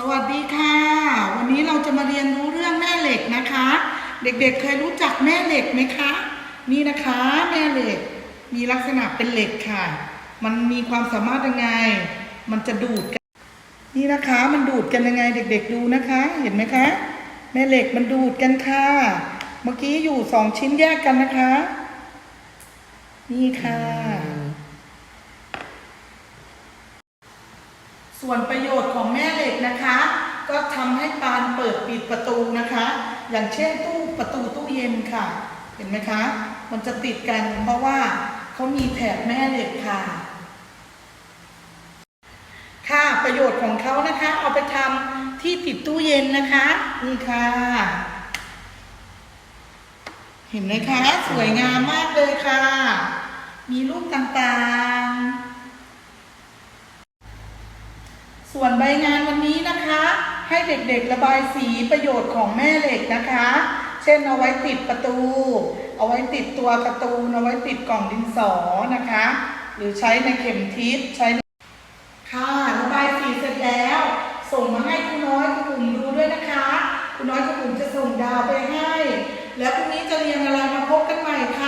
สวัสดีค่ะ วันนี้เราจะมาเรียนรู้เรื่องแม่เหล็กนะคะ เด็กๆเเคยรู้จักแม่เหล็กไหมคะ นี่นะคะแม่เหล็กมีลักษณะเป็นเหล็กค่ะ มันมีความสามารถยังไง มันจะดูดกันนี่นะคะมันดูดกันยังไงเด็ก ๆ ดูนะคะ เห็นไหมคะแม่เหล็กมันดูดกันค่ะ เมื่อกี้อยู่สองชิ้นแยกกันนะคะ นี่ค่ะ ส่วนประโยชน์ของแม่เหล็กนะคะ ก็ทำให้ปานเปิดปิดประตูนะคะ อย่างเช่นตู้ประตูตู้เย็นค่ะ เห็นไหมคะ มันจะติดกันเพราะว่าเขามีแถบแม่เหล็กค่ะ ค่ะประโยชน์ของเขานะคะ เอาไปทำที่ติดตู้เย็นนะคะนี่ค่ะ เห็นไหมคะ สวยงามมากเลยค่ะ มีรูปต่างๆ ส่วนใบงานวันนี้นะคะ ให้เด็กๆระบายสีประโยชน์ของแม่เหล็กนะคะ เช่นเอาไว้ติดประตู เอาไว้ติดตัวการ์ตูนเอาไว้ติดกล่องดินสอนะคะ หรือใช้ในเข็มทิศใช้ค่ะระบายสีเสร็จแล้ว ส่งมาให้คุณน้อยคุณอุ่มดูด้วยนะคะคุณน้อยคุณอุ่มจะส่งดาวไปให้ แล้วพรุ่งนี้จะเรียนอะไรมาพบกันใหม่ค่ะ